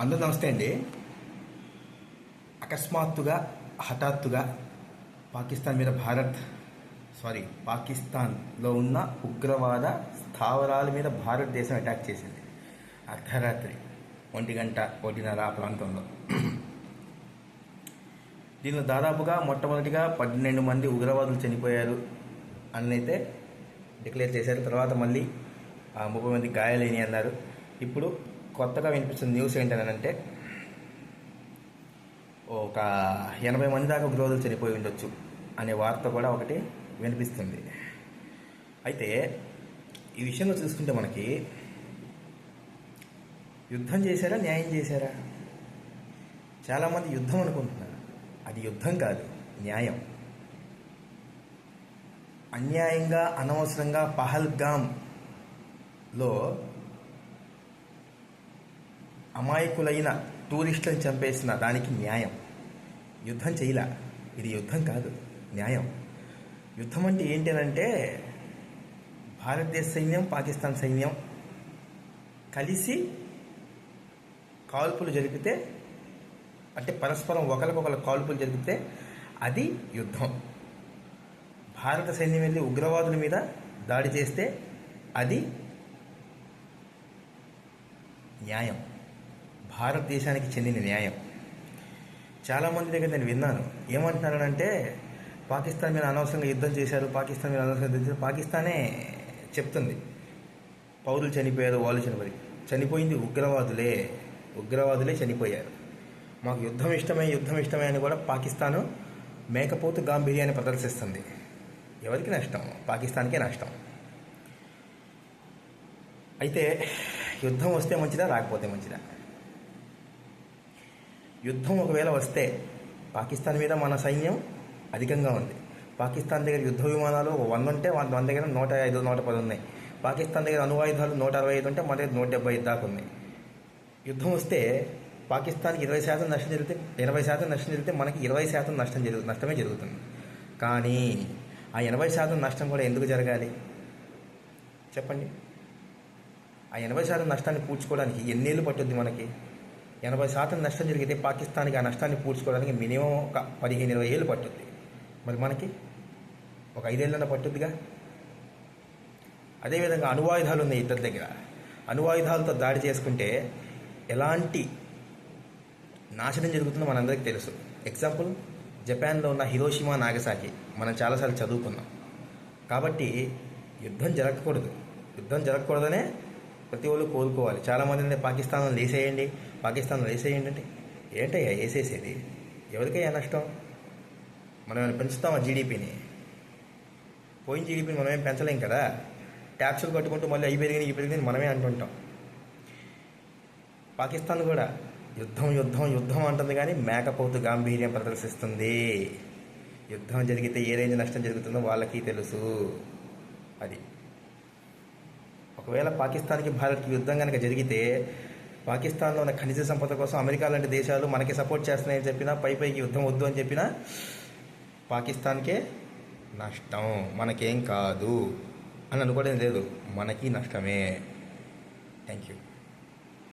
అందరూ నమస్తే అండి. అకస్మాత్తుగా హఠాత్తుగా పాకిస్తాన్ మీద భారత్ సారీ పాకిస్తాన్లో ఉన్న ఉగ్రవాద స్థావరాల మీద భారతదేశం అటాక్ చేసింది. అర్ధరాత్రి ఒంటి గంట ఒకటిన్నర ఆ ప్రాంతంలో. దీనిలో దాదాపుగా మొట్టమొదటిగా పన్నెండు మంది ఉగ్రవాదులు చనిపోయారు అన్నైతే డిక్లేర్ చేశారు. తర్వాత మళ్ళీ ఆ ముప్పై మంది గాయాలైనవి అన్నారు ఇప్పుడు కొత్తగా వినిపిస్తున్న న్యూస్ ఏంటనంటే ఒక ఎనభై మంది దాకా ఉగ్రవాదులు చనిపోయి ఉండొచ్చు అనే వార్త కూడా ఒకటి వినిపిస్తుంది. అయితే ఈ విషయంలో చూసుకుంటే మనకి యుద్ధం చేశారా? న్యాయం చేశారా? చాలామంది యుద్ధం అనుకుంటున్నారు. అది యుద్ధం కాదు న్యాయం. అన్యాయంగా అనవసరంగా పహల్గామ్లో అమాయకులైన టూరిస్టులను చంపేసిన దానికి న్యాయం. యుద్ధం చేయలా. ఇది యుద్ధం కాదు. న్యాయం. యుద్ధం అంటే ఏంటనంటే భారతదేశ సైన్యం పాకిస్తాన్ సైన్యం కలిసి కాల్పులు జరిపితే అంటే పరస్పరం ఒకరికొకరు కాల్పులు జరిపితే అది యుద్ధం. భారత సైన్యం వెళ్ళి ఉగ్రవాదుల మీద దాడి చేస్తే అది న్యాయం. భారతదేశానికి చెందిన న్యాయం. చాలామంది దగ్గర నేను విన్నాను. ఏమంటున్నారంటే పాకిస్తాన్ మీద అనవసరంగా యుద్ధం చేశారు పాకిస్తాన్ మీద అనవసరంగా యుద్ధం చేశారు. పాకిస్తానే చెప్తుంది. పౌరులు చనిపోయారు వాళ్ళు చనిపోయారు. చనిపోయింది ఉగ్రవాదులే. ఉగ్రవాదులే చనిపోయారు. మాకు యుద్ధం ఇష్టమే యుద్ధం ఇష్టమే అని కూడా పాకిస్తాను మేకపోతు గాంభీర్యాన్ని ప్రదర్శిస్తుంది. ఎవరికి నష్టం? పాకిస్తాన్కే నష్టం. అయితే యుద్ధం వస్తే మంచిదా రాకపోతే మంచిదా? యుద్ధం ఒకవేళ వస్తే పాకిస్తాన్ మీద మన సైన్యం అధికంగా ఉంది. పాకిస్తాన్ దగ్గర యుద్ధ విమానాలు వంద ఉంటే మన దగ్గర నూట ఐదు నూట పది ఉన్నాయి. పాకిస్తాన్ దగ్గర అణువాయుధాలు నూట అరవై ఐదు ఉంటే మన దగ్గర నూట డెబ్బై ఐదు దాకా ఉన్నాయి. యుద్ధం వస్తే పాకిస్తాన్కి ఇరవై శాతం నష్టం జరిగితే ఎనభై శాతం నష్టం జరిగితే మనకి ఇరవై శాతం నష్టం జరుగు నష్టమే జరుగుతుంది. కానీ ఆ ఎనభై శాతం నష్టం కూడా ఎందుకు జరగాలి? చెప్పండి. ఆ ఎనభై శాతం నష్టాన్ని పూడ్చుకోవడానికి ఎన్నేళ్ళు పట్టుద్ది మనకి? ఎనభై శాతం నష్టం జరిగితే పాకిస్తాన్కి ఆ నష్టాన్ని పూడ్చుకోవడానికి మినిమం ఒక పదిహేను ఇరవై ఏళ్ళు పట్టుద్ది. మరి మనకి ఒక ఐదేళ్ళన్న పట్టుద్దిగా? అదేవిధంగా అణువాయుధాలు ఉన్నాయి ఇద్దరి దగ్గర. అణువాయుధాలతో దాడి చేసుకుంటే ఎలాంటి నాశనం జరుగుతుందో మనందరికీ తెలుసు. ఎగ్జాంపుల్ జపాన్లో ఉన్న హిరోషిమా నాగసాకి మనం చాలాసార్లు చదువుకున్నాం. కాబట్టి యుద్ధం జరగకూడదు. యుద్ధం జరగకూడదనే ప్రతి ఒళ్ళు కోరుకోవాలి చాలామంది పాకిస్తాన్లో లేసేయండి పాకిస్తాన్లో లేసేయండి అంటే ఏంటయ్యా వేసేసేది? ఎవరికయ్యా నష్టం? మనం పెంచుతామా జీడిపిని? పోయిన జీడిపిని మనమేం పెంచలేం కదా? ట్యాక్సులు కట్టుకుంటూ మళ్ళీ అవి పెరిగినాయి ఇవి పెరిగినాయి మనమే అంటుంటాం. పాకిస్తాన్ కూడా యుద్ధం యుద్ధం యుద్ధం అంటుంది కానీ మేకపోతు గాంభీర్యం ప్రదర్శిస్తుంది. యుద్ధం జరిగితే ఏ రేంజ్ నష్టం జరుగుతుందో వాళ్ళకి తెలుసు. అది ఒకవేళ పాకిస్తాన్కి భారత్కి యుద్ధం కనుక జరిగితే పాకిస్తాన్లో ఉన్న ఖనిజ సంపద కోసం అమెరికా లాంటి దేశాలు మనకి సపోర్ట్ చేస్తున్నాయని చెప్పినా పై పైకి యుద్ధం వద్దు అని చెప్పినా పాకిస్తాన్కే నష్టం. మనకేం కాదు. అని అనుకోవడం లేదు. మనకి నష్టమే. Thank you